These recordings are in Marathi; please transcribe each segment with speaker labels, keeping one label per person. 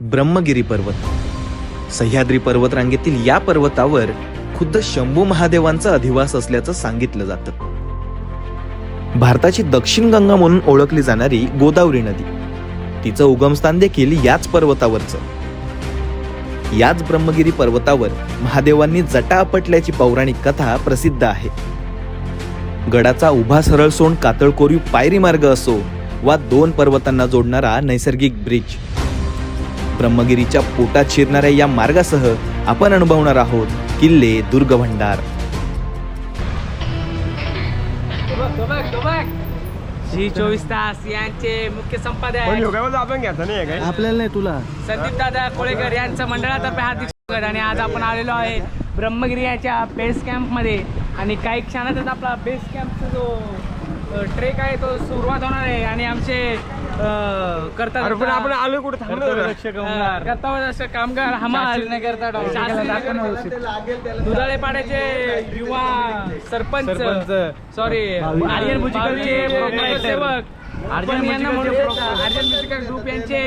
Speaker 1: ब्रह्मगिरी पर्वत. सह्याद्री पर्वतरांगेतील या पर्वतावर खुद्द शंभू महादेवांचा अधिवास असल्याचं सांगितलं जातं. भारताची दक्षिण गंगा म्हणून ओळखली जाणारी गोदावरी नदी. तिचं उगमस्थान देखील याच पर्वतावरचं. याच ब्रह्मगिरी पर्वतावर महादेवांनी जटा आपटल्याची पौराणिक कथा प्रसिद्ध आहे. गडाचा उभा सरळ सोंड कातळकोरीव पायरी मार्ग असो वा दोन पर्वतांना जोडणारा नैसर्गिक ब्रिज. ब्रह्मगिरीच्या पोटात शिरणाऱ्या या मार्गासह आपण अनुभवणार आहोत किल्ले दुर्ग भंडार
Speaker 2: जी चोवीस तास यांचे मुख्य संपादक.
Speaker 3: आपण घ्यायचा नाही काय
Speaker 4: आपल्याला नाही तुला.
Speaker 2: संदीप दादा कोळेकर यांचं मंडळातर्फे हार्दिक स्वागत. आणि आज आपण आलेलो आहे ब्रह्मगिरी याच्या बेस कॅम्पमध्ये आणि काही क्षणातच आपला बेस कॅम्पचा जो ट्रेक आहे तो सुरुवात होणार आहे. आणि आमचे करता
Speaker 3: पण आपण आलो कुठे थांबलो
Speaker 2: कर्तव्य कामगार हमाल दुधाळे पाड्याचे युवा सरपंच सॉरी आर्यन भुजिकलचे सेवक अर्जन यांना म्हणून अर्जन म्युझिकल ग्रुप यांचे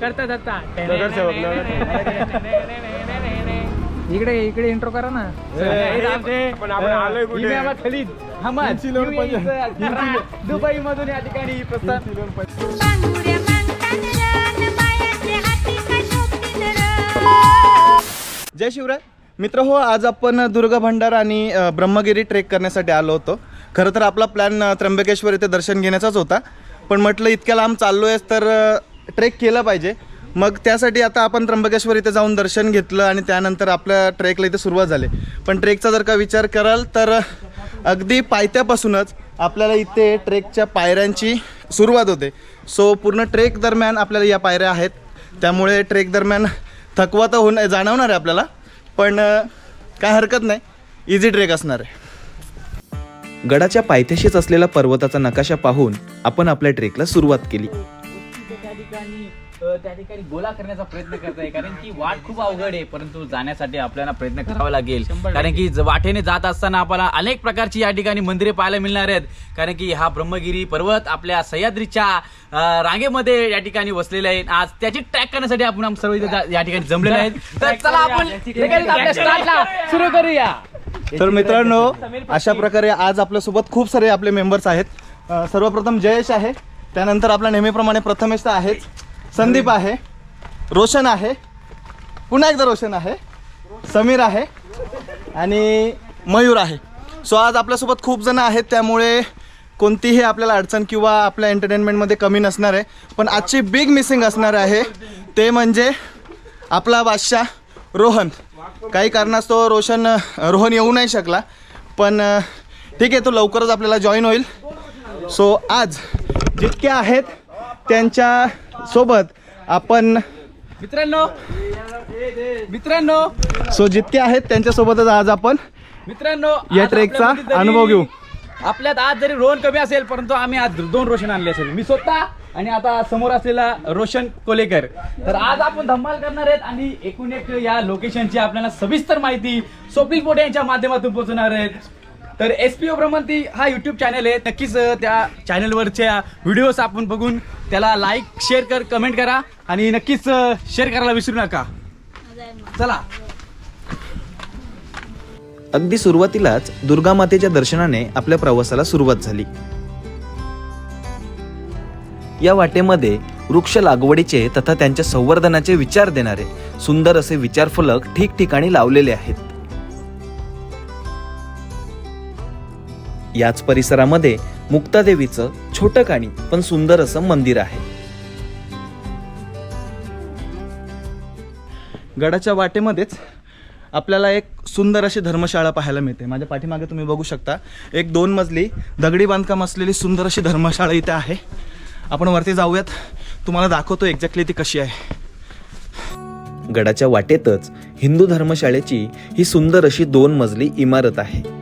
Speaker 2: करतात आता
Speaker 3: नगरसेवक,
Speaker 2: इकडे इकडे इंट्रो करा ना
Speaker 3: पण आपण आलोय कुठे
Speaker 2: खलीद दुबई मधून या ठिकाणी प्रस्थान.
Speaker 5: बांगड्या मागतात रन बायाचे हाती का शोभतील रन
Speaker 6: जय शिवराय. मित्र हो आज आपण दुर्गा भंडार आणि अ, ब्रह्मगिरी ट्रेक करण्यासाठी आलो होतो. खरं तर आपला प्लॅन अ, त्र्यंबकेश्वर इथे दर्शन घेण्याचाच होता. पण म्हटलं इतक्या लांब चाललो आहेस तर ट्रेक केलं पाहिजे. मग त्यासाठी आता आपण त्र्यंबकेश्वर इथे जाऊन दर्शन घेतलं आणि त्यानंतर आपल्या ट्रेकला इथे सुरुवात झाली. पण ट्रेकचा जर का विचार कराल तर अगदी पायथ्यापासूनच आपल्याला इथे ट्रेकच्या पायऱ्यांची सुरुवात होते. सो पूर्ण ट्रेक दरम्यान आपल्याला या पायऱ्या आहेत. त्यामुळे ट्रेक दरम्यान थकवा तर होणार जाणवणार आहे आपल्याला पण काय हरकत नाही. इझी ट्रेक असणार आहे.
Speaker 1: गडाच्या पायथ्याशीच असलेला पर्वताचा नकाशा पाहून आपण आपल्या ट्रेकला सुरुवात केली.
Speaker 7: त्या ठिकाणी अ, त्या ठिकाणी गोला करण्याचा प्रयत्न करत आहे कारण की वाट खूप अवघड आहे परंतु जाण्यासाठी आपल्याला प्रयत्न करावा लागेल. कारण की वाटेने जात असताना आपल्याला अनेक प्रकारची या ठिकाणी मंदिरे पाहायला मिळणार आहेत. कारण की हा ब्रह्मगिरी पर्वत आपल्या सह्याद्रीच्या रांगेमध्ये या ठिकाणी वसलेले आहे आज त्याची ट्रॅक करण्यासाठी आपण सर्व या ठिकाणी जमलेले आहेत. तर चला आपण लगेच आपल्या स्टार्टला सुरू करूया.
Speaker 6: तर मित्रांनो अशा प्रकारे आज आपल्यासोबत खूप सारे आपले मेंबर्स आहेत. सर्वप्रथम जयेश आहे. त्यानंतर आपला नेहमीप्रमाणे प्रथमेश तर आहेच. संदीप आहे. रोशन आहे. पुन्हा एकदा रोशन आहे. समीर आहे. आणि मयूर आहे. सो आज आपल्यासोबत खूप जण आहेत त्यामुळे कोणतीही आपल्याला अडचण किंवा आपल्या एंटरटेनमेंटमध्ये कमी नसणार आहे. पण आजची बिग मिसिंग असणार आहे ते म्हणजे आपला बादशाह रोहन. काही कारणास्तव रोशन रोहन येऊ नाही शकला पण ठीक आहे तो लवकरच आपल्याला जॉईन होईल. सो आज जितके आहेत त्यांच्या सोबत आपण
Speaker 7: मित्रांनो मित्रांनो.
Speaker 6: सो जितके आहेत त्यांच्यासोबतच आज आपण
Speaker 7: मित्रांनो
Speaker 6: या ट्रेकचा अनुभव घेऊ.
Speaker 7: आपल्यात आज जरी रोहन कमी असेल परंतु आम्ही आज दोन रोशन आणले असेल. मी स्वतः आणि आता समोर असलेला रोशन कोलेकर. तर आज आपण धम्माल करणार आहेत आणि एकूण एक या लोकेशनची आपल्याला सविस्तर माहिती स्वप्नील पोटे यांच्या माध्यमातून पोहोचणार आहेत. तर एस पी ओ ब्रह्मंती हा युट्यूब चॅनल आहे. नक्कीच त्या चॅनलवरच्या व्हिडिओज आपण बघून त्याला लाईक शेअर कर कमेंट करा आणि नक्कीच शेअर करायला विसरू नका. चला.
Speaker 1: अगदी सुरुवातीलाच दुर्गा मातेच्या दर्शनाने आपल्या प्रवासाला सुरुवात झाली. या वाटेमध्ये वृक्ष लागवडीचे तथा त्यांच्या संवर्धनाचे विचार देणारे सुंदर असे विचार फलक ठिकठिकाणी लावलेले आहेत. याच परिसरामध्ये मुक्तादेवीचं छोटं काणी पण सुंदर असं मंदिर आहे.
Speaker 6: गडाच्या वाटेमध्येच आपल्याला एक सुंदर अशी धर्मशाळा पाहायला मिळते. माझ्या पाठीमागे तुम्ही बघू शकता एक दोन मजली दगडी बांधकाम असलेली सुंदर अशी धर्मशाळा इथे आहे. आपण वरती जाऊयात. तुम्हाला दाखवतो एक्झॅक्टली ती कशी आहे.
Speaker 1: गडाच्या वाटेतच हिंदू धर्मशाळेची ही सुंदर अशी दोन मजली इमारत आहे.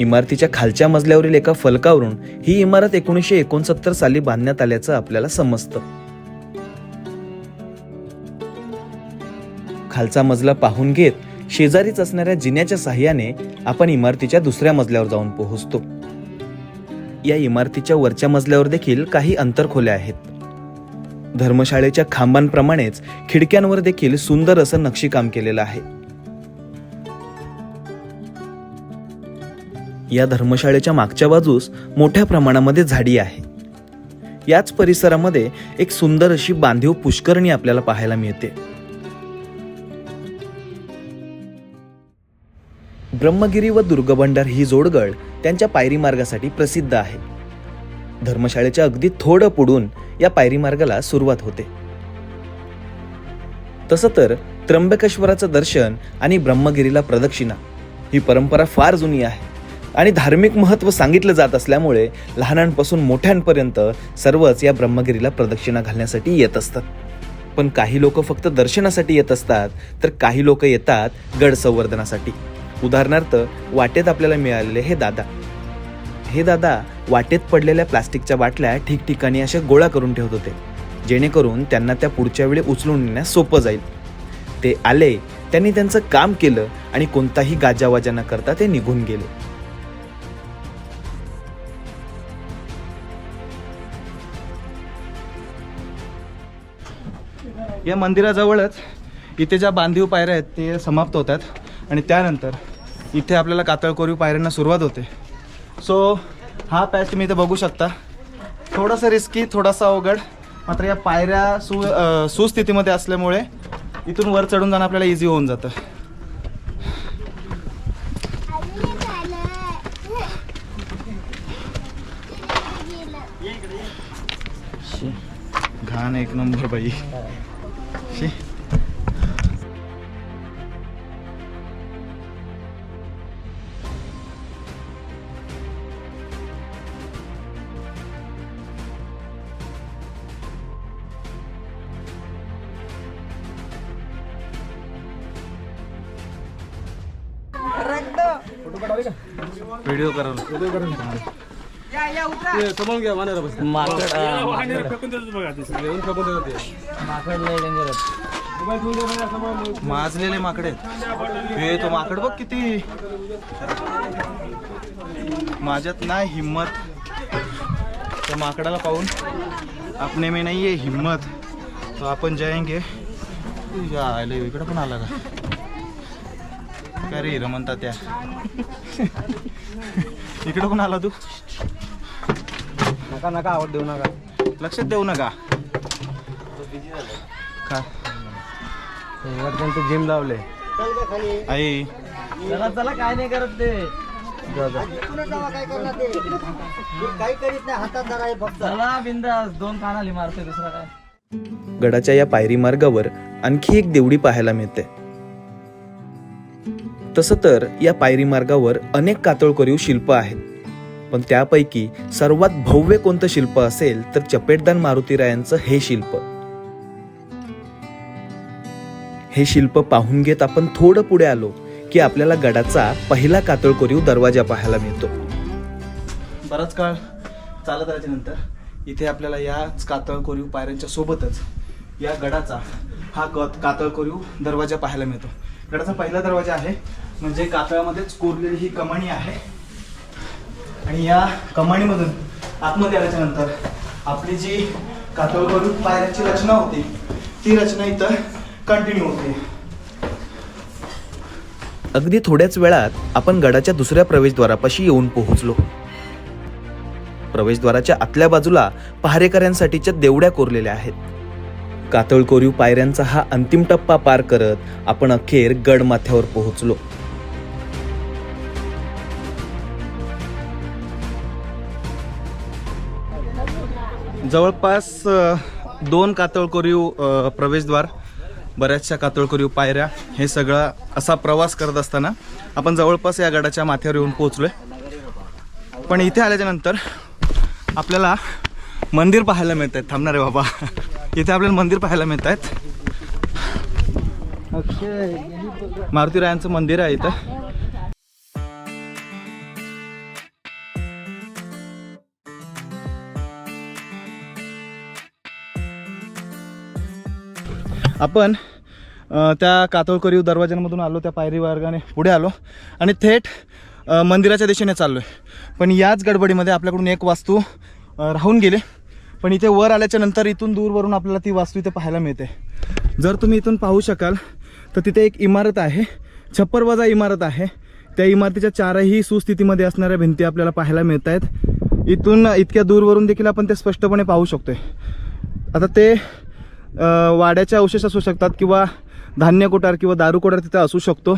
Speaker 1: इमारतीच्या खालच्या मजल्यावरील एका फलकावरून ही इमारत एकोणीसशे एकोणसत्तर साली बांधण्यात आल्याचं आपल्याला समजतं. खालचा मजला पाहून घेत शेजारीच असणाऱ्या जिन्याच्या साह्याने आपण इमारतीच्या दुसऱ्या मजल्यावर जाऊन पोहोचतो. या इमारतीच्या वरच्या मजल्यावर देखील काही अंतरखोल्या आहेत. धर्मशाळेच्या खांबांप्रमाणेच खिडक्यांवर देखील सुंदर असं नक्षीकाम केलेलं आहे. या धर्मशाळेच्या मागच्या बाजूस मोठ्या प्रमाणामध्ये झाडी आहे. याच परिसरामध्ये एक सुंदर अशी बांधीव पुष्करणी आपल्याला पाहायला मिळते. ब्रह्मगिरी व दुर्गभंडार ही जोडगड त्यांच्या पायरी मार्गासाठी प्रसिद्ध आहे. धर्मशाळेच्या अगदी थोडं पुढून या पायरी मार्गाला सुरुवात होते. तसं तर त्र्यंबकेश्वराचं दर्शन आणि ब्रह्मगिरीला प्रदक्षिणा ही परंपरा फार जुनी आहे. आणि धार्मिक महत्त्व सांगितलं जात असल्यामुळे लहानांपासून मोठ्यांपर्यंत सर्वच या ब्रह्मगिरीला प्रदक्षिणा घालण्यासाठी येत असतात. पण काही लोक फक्त दर्शनासाठी येत असतात तर काही लोक येतात गड संवर्धनासाठी उदाहरणार्थ वाटेत आपल्याला मिळालेले हे दादा. हे दादा वाटेत पडलेल्या प्लास्टिकच्या बाटल्या ठिकठिकाणी अशा गोळा करून ठेवत होते जेणेकरून त्यांना त्या पुढच्या वेळी उचलून नेण्यास सोपं जाईल. ते आले त्यांनी त्यांचं काम केलं आणि कोणताही गाजावाजा न करता ते निघून गेले.
Speaker 6: या मंदिराजवळच इथे ज्या बांधीव पायऱ्या आहेत ते समाप्त होतात. आणि त्यानंतर इथे आपल्याला कातळकोरीव पायऱ्यांना सुरुवात होते. सो हा पॅच तुम्ही इथे बघू शकता. थोडासा रिस्की थोडासा अवघड मात्र या पायऱ्या सु सुस्थितीमध्ये असल्यामुळे इथून वर चढून जाणं आपल्याला इझी होऊन जातं. घाण एक नंबर बाई. व्हिडिओ करा माजलेले माकडे हे तो माकड बघ किती. माझ्यात नाही हिम्मत त्या माकडाला पाहून आपणे में नाही आहे हिम्मत तो आपण जाएंगे या आले इकडे पण आला का? काय रे हिरं म्हणतात त्या. इकडे पण आला तू?
Speaker 3: नका नका आवड देऊ नका.
Speaker 6: लक्षात देऊ नका. का?
Speaker 3: त्यांचं जिम लावले.
Speaker 6: आई.
Speaker 7: चला चला काय नाही करत ते. चला बिंदास. दोन कानाली मारतोय दुसरा काय?
Speaker 1: गडाच्या या पायरी मार्गावर आणखी एक देवडी पाहायला मिळते. तसं तर या पायरी मार्गावर अनेक कातळकोरीव शिल्प आहेत. पण त्यापैकी सर्वात भव्य कोणतं शिल्प असेल तर चपेटदान मारुतीरायांचं हे शिल्प. हे शिल्प पाहून घेत आपण थोडं पुढे आलो की आपल्याला गडाचा पहिला कातळकोरीव दरवाजा पाहायला मिळतो.
Speaker 6: बराच काळ चालत आल्याच्या इथे आपल्याला याच कातळकोरीव पायऱ्यांच्या सोबतच या गडाचा हा कातळकोरीव कातळ कोरीव दरवाजा पाहायला मिळतो. गडाचा पहिला दरवाजा आहे म्हणजे कातळामध्येच कोरलेली ही कमाणी आहे. आणि या कमाणीमधून आतमध्ये आल्याच्यानंतर आपली जी कातळवरून पायऱ्याची रचना होती ती रचना इथं कंटिन्यू होते.
Speaker 1: अगदी थोड्याच वेळात आपण गडाच्या दुसऱ्या प्रवेशद्वारापाशी येऊन पोहोचलो. प्रवेशद्वाराच्या आतल्या बाजूला पहारेकऱ्यांसाठीच्या देवड्या कोरलेल्या आहेत. कातळ कोरीव पायऱ्यांचा हा अंतिम टप्पा पार करत आपण अखेर गडमाथ्यावर पोहोचलो.
Speaker 6: जवळपास दोन कातळकोरीव प्रवेशद्वार बऱ्याचशा कातळकोरीव पायऱ्या हे सगळं असा प्रवास करत असताना आपण जवळपास या गडाच्या माथ्यावर येऊन पोहोचलोय. पण इथे आल्याच्यानंतर आपल्याला मंदिर पाहायला मिळत आहेत थांबणारे बाबा. इथे आपल्याला मंदिर पाहायला मिळत आहेत मारुतीरायांचं मंदिर आहे इथं. आपण त्या कातळकोरीव दरवाज्यांमधून आलो त्या पायरी वर्गाने पुढे आलो आणि थेट मंदिराच्या दिशेने चाललो आहे पण याच गडबडीमध्ये आपल्याकडून एक वास्तू राहून गेले. पण इथे वर आल्याच्यानंतर इथून दूरवरून आपल्याला ती वास्तू इथे पाहायला मिळते. जर तुम्ही इथून पाहू शकाल तर तिथे एक इमारत आहे. छप्परवाजा इमारत आहे. त्या इमारतीच्या चारही सुस्थितीमध्ये असणाऱ्या भिंती आपल्याला पाहायला मिळत आहेत इथून इतक्या दूरवरून देखील आपण ते स्पष्टपणे पाहू शकतोय. आता ते वाड्याच्या वाड्याचे अवशेष असू शकतात किंवा धान्य कोठार किंवा दारू कोठार तिथे असू शकतो.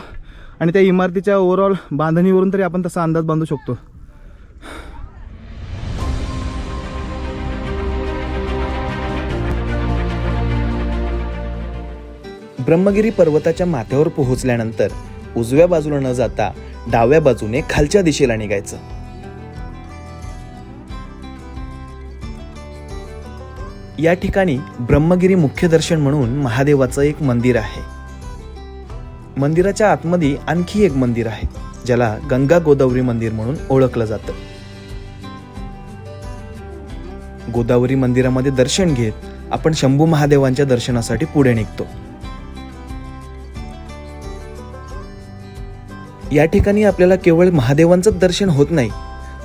Speaker 6: आणि त्या इमारतीच्या ओव्हरऑल बांधणीवरून तरी आपण तसा अंदाज बांधू शकतो.
Speaker 1: ब्रह्मगिरी पर्वताच्या माथ्यावर पोहोचल्यानंतर उजव्या बाजूला न जाता डाव्या बाजूने खालच्या दिशेला निघायचं. या ठिकाणी ब्रह्मगिरी मुख्य दर्शन म्हणून महादेवाचं एक मंदिर आहे. मंदिराच्या आतमध्ये आणखी एक मंदिर आहे ज्याला गंगा गोदावरी मंदिर म्हणून ओळखलं जातं. गोदावरी मंदिरामध्ये दर्शन घेत आपण शंभू महादेवांच्या दर्शनासाठी पुढे निघतो. या ठिकाणी आपल्याला केवळ महादेवांचंच दर्शन होत नाही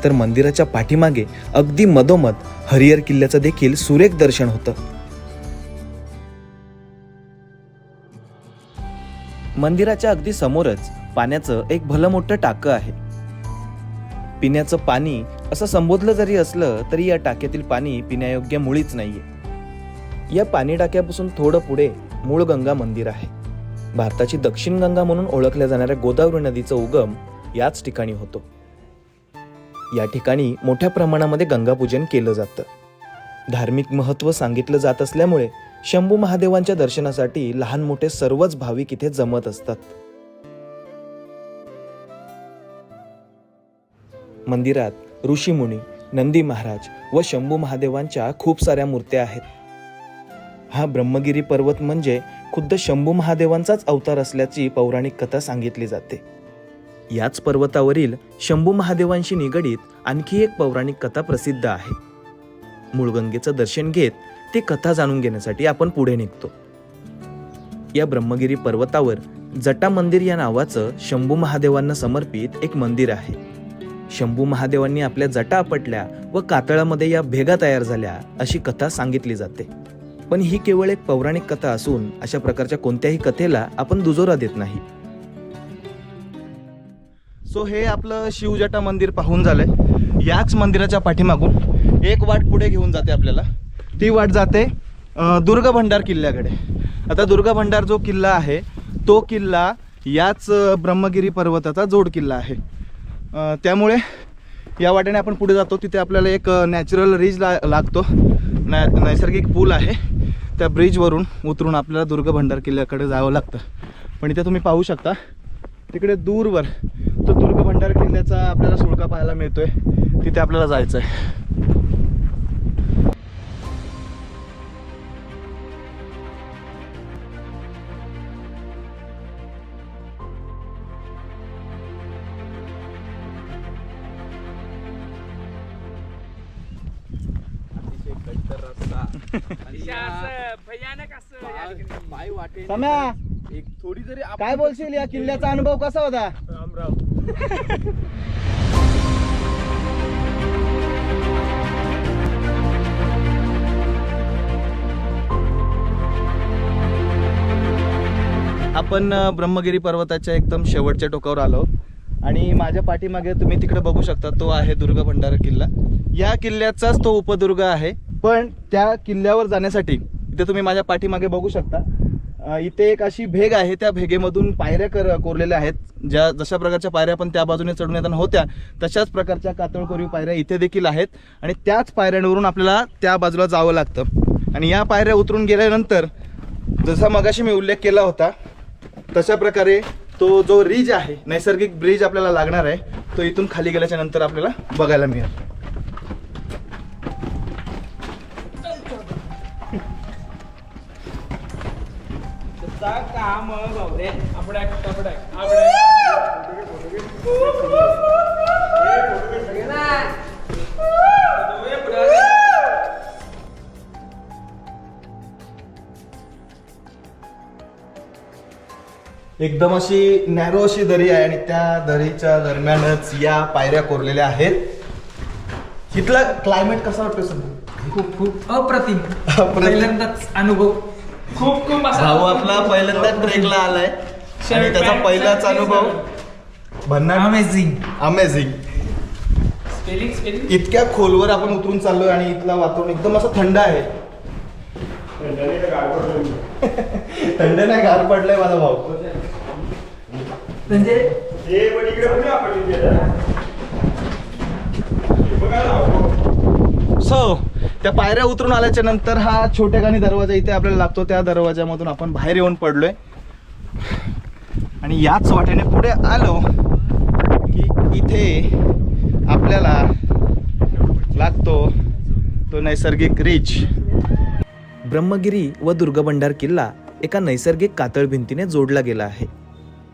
Speaker 1: तर मंदिराच्या पाठीमागे अगदी मधोमध हरिहर किल्ल्याचं देखील सुरेख दर्शन होतं. मंदिराच्या अगदी समोरच पाण्याचं एक भलं मोठं टाकं आहे. पिण्याचं पाणी असं संबोधलं जरी असलं तरी या टाक्यातील पाणी पिण्यायोग्य मुळीच नाहीये. या पाणी टाक्यापासून थोडं पुढे मूळ गंगा मंदिर आहे. भारताची दक्षिण गंगा म्हणून ओळखल्या जाणाऱ्या गोदावरी नदीचा उगम याच ठिकाणी होतो. या ठिकाणी मोठ्या प्रमाणामध्ये गंगापूजन केलं जातं. धार्मिक महत्त्व सांगितलं जात असल्यामुळे शंभू महादेवांच्या दर्शनासाठी लहान मोठे सर्वच भाविक इथे जमत असतात. मंदिरात ऋषीमुनी नंदी महाराज व शंभू महादेवांच्या खूप साऱ्या मूर्त्या आहेत. हा ब्रह्मगिरी पर्वत म्हणजे खुद्द शंभू महादेवांचाच अवतार असल्याची पौराणिक कथा सांगितली जाते. याच पर्वतावरील शंभू महादेवांशी निगडीत आणखी एक पौराणिक कथा प्रसिद्ध आहे. मुळगंगेचं दर्शन घेत ती कथा जाणून घेण्यासाठी आपण पुढे निघतो. या ब्रह्मगिरी पर्वतावर जटा मंदिर या नावाचं शंभू महादेवांना समर्पित एक मंदिर आहे. शंभू महादेवांनी आपल्या जटा आपटल्या व कातळामध्ये या भेगा तयार झाल्या अशी कथा सांगितली जाते. पण ही केवळ एक पौराणिक कथा असून अशा प्रकारच्या कोणत्याही कथेला आपण दुजोरा देत नाही.
Speaker 6: सो हे आपलं शिवजटा मंदिर पाहून झालंय. याच मंदिराच्या पाठीमागून एक वाट पुढे घेऊन जाते आपल्याला. ती वाट जाते दुर्गभंडार दुर्ग भंडार किल्ल्याकडे. आता दुर्गभंडार जो किल्ला आहे तो किल्ला याच ब्रह्मगिरी पर्वताचा जोड किल्ला आहे. त्यामुळे या वाटेने आपण पुढे जातो. तिथे आपल्याला एक नॅचरल रिज ला लागतो. नॅ नैसर्गिक पूल आहे. त्या ब्रिजवरून उतरून आपल्याला दुर्ग भंडार किल्ल्याकडे जावं लागतं. पण इथे तुम्ही पाहू शकता तिकडे दूरवर किल्ल्याचा आपल्याला सुळका पाहायला मिळतोय. तिथे आपल्याला जायचं आहे
Speaker 2: असं भयानक असं
Speaker 6: काय बोलशील? या किल्ल्याचा अनुभव कसा होता?
Speaker 3: राम राम
Speaker 6: आपण ब्रह्मगिरी पर्वताच्या एकदम शेवटच्या टोकावर आलो आणि माझ्या पाठीमागे तुम्ही तिकडे बघू शकता तो आहे दुर्ग भंडारा किल्ला. या किल्ल्याचाच तो उपदुर्ग आहे पण त्या किल्ल्यावर जाण्यासाठी इथे तुम्ही माझ्या पाठीमागे बघू शकता. इथे एक अशी भेग आहे त्या भेगेमधून पायऱ्या कर कोरलेल्या आहेत. ज्या जशा प्रकारच्या पायऱ्या पण त्या बाजूने चढून येताना होत्या तशाच प्रकारच्या कातळकोरीव पायऱ्या इथे देखील आहेत. आणि त्याच पायऱ्यांवरून आपल्याला त्या बाजूला जावं लागतं. आणि या पायऱ्या उतरून गेल्यानंतर जसा मगाशी मी उल्लेख केला होता तशा प्रकारे तो जो रिज आहे नैसर्गिक ब्रिज आपल्याला लागणार आहे तो इथून खाली गेल्याच्यानंतर आपल्याला बघायला मिळेल.
Speaker 2: काम
Speaker 6: एकदम अशी नॅरो अशी दरी आहे आणि त्या दरीच्या दरम्यानच या पायऱ्या कोरलेल्या आहेत. इथला क्लायमेट कसा वाटतो सध्या?
Speaker 2: खूप खूप अप्रतिम.
Speaker 6: अप्रतिम.
Speaker 2: पहिल्यांदाच अनुभव. खूप खूप असा
Speaker 6: भाऊ आपला पहिल्यांदा ट्रेकला आलाय. आणि त्याचा पहिलाच
Speaker 2: shirt,
Speaker 6: अनुभव? भन्नाट
Speaker 2: अमेझिंग
Speaker 6: अमेझिंग
Speaker 2: स्पेलिंग स्पेलिंग
Speaker 6: इतक्या खोलवर आपण उतरून चाललोय आणि इथलं वातावरण एकदम असं थंड आहे. थंड नाही गार पडलंय माझा भाऊ.
Speaker 2: म्हणजे.
Speaker 6: सो त्या पायऱ्या उतरून आल्याच्यानंतर हा गाणी दरवाजा इथे आपल्याला लागतो. त्या दरवाजामधून आपण बाहेर येऊन पडलोय. आणि याच वाटेने पुढे आलो की इथे आपल्याला लागतो तो नैसर्गिक रिच
Speaker 1: ब्रह्मगिरी व दुर्गभंडार किल्ला एका नैसर्गिक कातळ भिंतीने जोडला गेला आहे.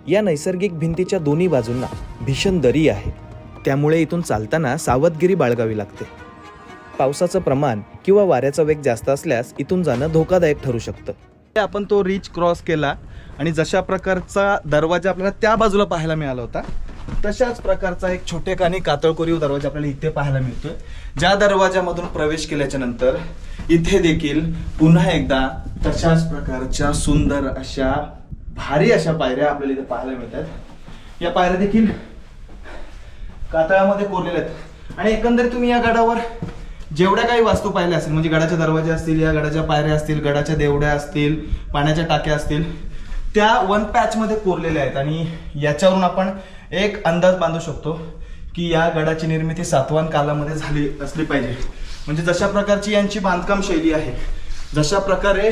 Speaker 1: या नैसर्गिक भिंतीच्या दोन्ही बाजूंना भीषण दरी आहे. त्यामुळे इथून चालताना सावधगिरी बाळगावी लागते. पावसाचं प्रमाण किंवा वाऱ्याचा वेग जास्त असल्यास इथून जाणं धोकादायक ठरू शकतं.
Speaker 6: आपण तो रिच क्रॉस केला आणि जशा प्रकारचा दरवाजा आपल्याला त्या बाजूला पाहायला मिळाला होता तशाच प्रकारचा एक छोटेखानी कातळकोरीव दरवाजा आपल्याला इथे पाहायला मिळतोय. ज्या दरवाजामधून प्रवेश केल्याच्यानंतर इथे देखील पुन्हा एकदा तशाच प्रकारच्या सुंदर अशा भारी अशा पायऱ्या आपल्याला इथे पाहायला मिळतात. या पायऱ्या देखील कातळामध्ये कोरलेल्या आहेत. आणि एकंदरीत तुम्ही या गडावर जेवढ्या काही वास्तू पाहिल्या असतील म्हणजे गडाच्या दरवाजे असतील या गडाच्या पायऱ्या असतील गडाच्या देवड्या असतील पाण्याच्या टाक्या असतील त्या वन पॅचमध्ये कोरलेल्या आहेत. आणि याच्यावरून आपण एक अंदाज बांधू शकतो की या गडाची निर्मिती सातवान कालामध्ये झाली असली पाहिजे. म्हणजे जशा प्रकारची यांची बांधकाम शैली आहे जशा प्रकारे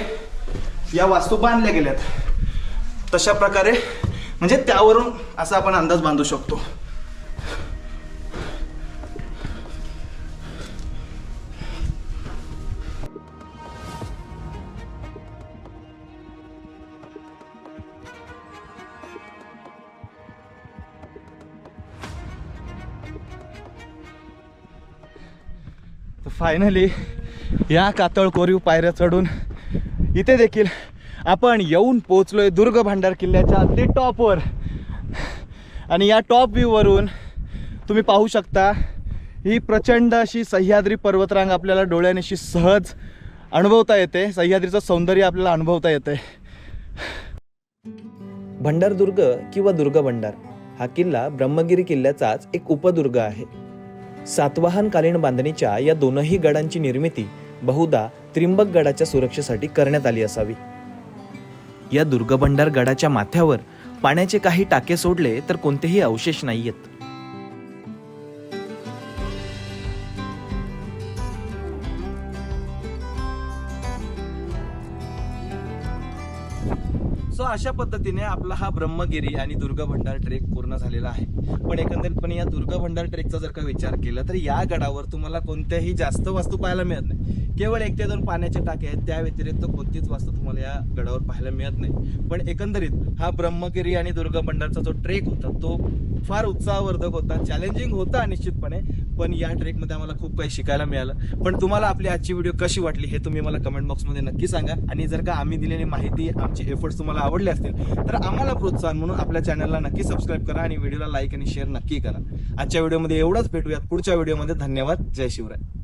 Speaker 6: या वास्तू बांधल्या गेल्यात तशा प्रकारे म्हणजे त्यावरून असा आपण अंदाज बांधू शकतो. फायनली या कातळ कोरीव पायऱ्या चढून इथे देखील आपण येऊन पोचलोय दुर्ग भांडार किल्ल्याच्या अगदी टॉपवर आणि या टॉप व्ह्यूवरून तुम्ही पाहू शकता ही प्रचंड अशी सह्याद्री पर्वतरांग आपल्याला डोळ्यानिशी सहज अनुभवता येते. सह्याद्रीचं सौंदर्य आपल्याला अनुभवता येते.
Speaker 1: भंडारदुर्ग किंवा दुर्ग भंडार हा किल्ला ब्रह्मगिरी किल्ल्याचाच एक उपदुर्ग आहे. सातवाहनकालीन बांधणीच्या या दोनही गडांची निर्मिती बहुधा त्रिंबक गडाच्या सुरक्षेसाठी करण्यात आली असावी. या दुर्गभंडार गडाच्या माथ्यावर पाण्याचे काही टाके सोडले तर कोणतेही अवशेष नाहीयेत.
Speaker 6: अशा पद्धतीने आपला हा ब्रह्मगिरी आणि दुर्ग भंडार ट्रेक पूर्ण झालेला आहे. पण एकंदरीतपणे या दुर्ग भंडार ट्रेकचा जर का विचार केला तर या गडावर तुम्हाला कोणत्याही जास्त वास्तू पाहायला मिळत नाही. केवळ एक ते दोन पाण्याचे टाके आहेत त्या व्यतिरिक्त कोणतीच वास्तू तुम्हाला या गडावर पाहायला मिळत नाही. पण एकंदरीत हा ब्रह्मगिरी आणि दुर्ग भंडारचा जो ट्रेक होता तो फार उत्साहवर्धक होता चॅलेंजिंग होता निश्चितपणे पण या ट्रेकमध्ये आम्हाला खूप काही शिकायला मिळालं. पण तुम्हाला आपली आजची व्हिडिओ कशी वाटली हे तुम्ही मला कमेंट बॉक्समध्ये नक्की सांगा. आणि जर का आम्ही दिलेली माहिती आमचे एफर्ट्स तुम्हाला आवडले असतील तर आम्हाला प्रोत्साहन म्हणून आपल्या चॅनलला नक्की सबस्क्राईब करा आणि व्हिडिओला लाईक आणि शेअर नक्की करा. आजच्या व्हिडिओमध्ये एवढंच भेटूयात. पुढच्या व्हिडिओमध्ये धन्यवाद. जय शिवराय.